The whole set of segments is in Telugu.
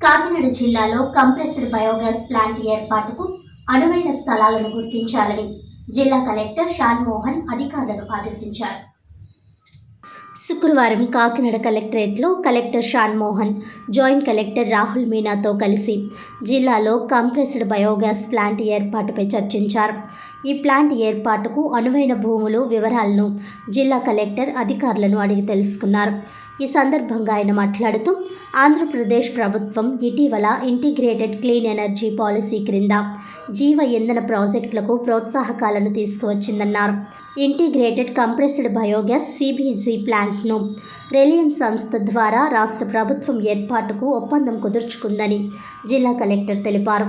కాకినాడ జిల్లాలో కంప్రెస్డ్ బయోగ్యాస్ ప్లాంట్ ఏర్పాటుకు అనువైన స్థలాలను గుర్తించాలని జిల్లా కలెక్టర్ షాన్ మోహన్ అధికారులను ఆదేశించారు. శుక్రవారం కాకినాడ కలెక్టరేట్లో collector Shan Mohan joint collector Rahul మీనాతో కలిసి జిల్లాలో కంప్రెస్డ్ బయోగ్యాస్ ప్లాంట్ ఏర్పాటుపై చర్చించారు. ఈ ప్లాంట్ ఏర్పాటుకు అనువైన భూములు వివరాలను జిల్లా కలెక్టర్ అధికారులను అడిగి తెలుసుకున్నారు. ఈ సందర్భంగా ఆయన మాట్లాడుతూ ఆంధ్రప్రదేశ్ ప్రభుత్వం ఇటీవల ఇంటిగ్రేటెడ్ క్లీన్ ఎనర్జీ పాలసీ క్రింద జీవ ఇంధన ప్రాజెక్టులకు ప్రోత్సాహకాలను తీసుకువచ్చిందన్నారు. ఇంటిగ్రేటెడ్ కంప్రెస్డ్ బయోగ్యాస్ సిబిజీ ప్లాంట్ను రిలయన్స్ సంస్థ ద్వారా రాష్ట్ర ప్రభుత్వం ఏర్పాటుకు ఒప్పందం కుదుర్చుకుందని జిల్లా కలెక్టర్ తెలిపారు.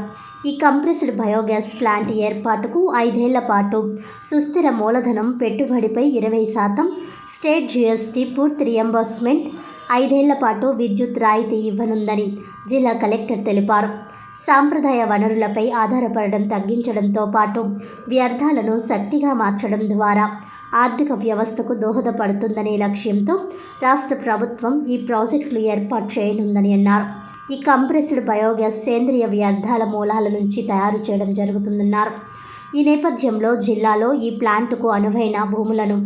ఈ కంప్రెస్డ్ బయోగ్యాస్ ప్లాంట్ ఏర్పాటుకు ఐదేళ్ళ పాటు సుస్థిర మూలధనం పెట్టుబడిపై ఇరవై శాతం స్టేట్ జిఎస్టీ పూర్తి రియంబర్స్మెంట్ ఐదేళ్ళ పాటు విద్యుత్ రాయితీ ఇవ్వనుందని జిల్లా కలెక్టర్ తెలిపారు. సాంప్రదాయ వనరులపై ఆధారపడడం తగ్గించడంతో పాటు వ్యర్థాలను శక్తిగా మార్చడం ద్వారా ఆర్థిక వ్యవస్థకు దోహదపడుతుందనే లక్ష్యంతో రాష్ట్ర ప్రభుత్వం ఈ ప్రాజెక్టులు ఏర్పాటు చేయనుందని అన్నారు. ఈ కంప్రెస్డ్ బయోగ్యాస్ సేంద్రియ వ్యర్థాల మూలాల నుంచి తయారు చేయడం జరుగుతుందన్నారు. ఈ నేపథ్యంలో జిల్లాలో ఈ ప్లాంటుకు అనువైన భూములను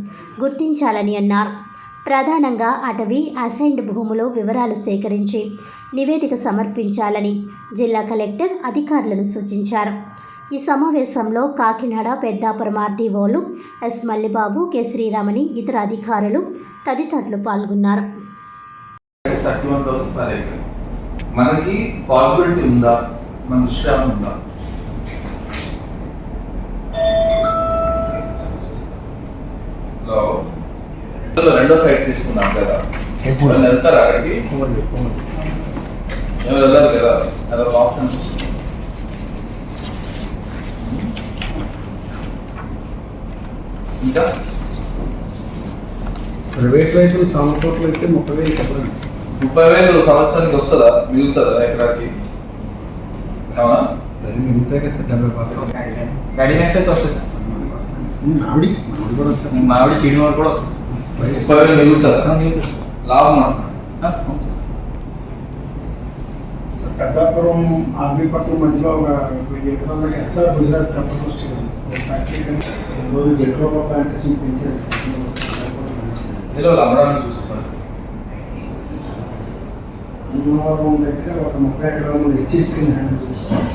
గుర్తించాలని అన్నారు. ప్రధానంగా అటవీ అసైన్డ్ భూములు వివరాలు సేకరించి నివేదిక సమర్పించాలని జిల్లా కలెక్టర్ అధికారులను సూచించారు. ఈ సమావేశంలో కాకినాడ పెద్దాపురం ఆర్డీఓలు ఎస్ మల్లిబాబు కె శ్రీరామణి ఇతర అధికారులు తదితరులు పాల్గొన్నారు. మనకి పాసిబిలిటీ ఉందా? మన దృష్టి ఏమైనా ఉందా? హలో. రెండో సైట్ తీసుకున్నాం కదా. వెళ్తారా అక్కడికి? ఏమి వెళ్ళరు కదా? అదొక ఆప్షన్ ఇంకా? ప్రైవేట్ రైతులు సామకోట్లు అయితే ముప్పై వేలు చెప్పండి ముప్పై వేలు సంవత్సరానికి వస్తుందా? మిగులుతుందా ఎకరాకి అవునా? మరి మిగతా కదా సార్ డెబ్బై బస్తాలు. గడి నెక్స్ట్ అయితే వస్తుంది సార్. మామిడి మామిడి కూడా వచ్చాయి మామిడి చీడి కూడా వస్తుంది. ముప్పై వేలు మిగులుతుందా. లాభం అంటున్నా. ఆ, అవును సార్. సో పెద్దాపురం ఆర్మీపట్నం మధ్యలో ఒక వెయ్యి ఎకరాల S R Gujarat paper post factory రోజు ప్లాంటేషన్ పెంచారు. అమ్మడానికి చూస్తున్నారు అన్నవరం దగ్గర ఒక ముప్పై ఎకరాలు హెచ్ఎస్సీ హ్యాండిల్ చేసుకోవాలి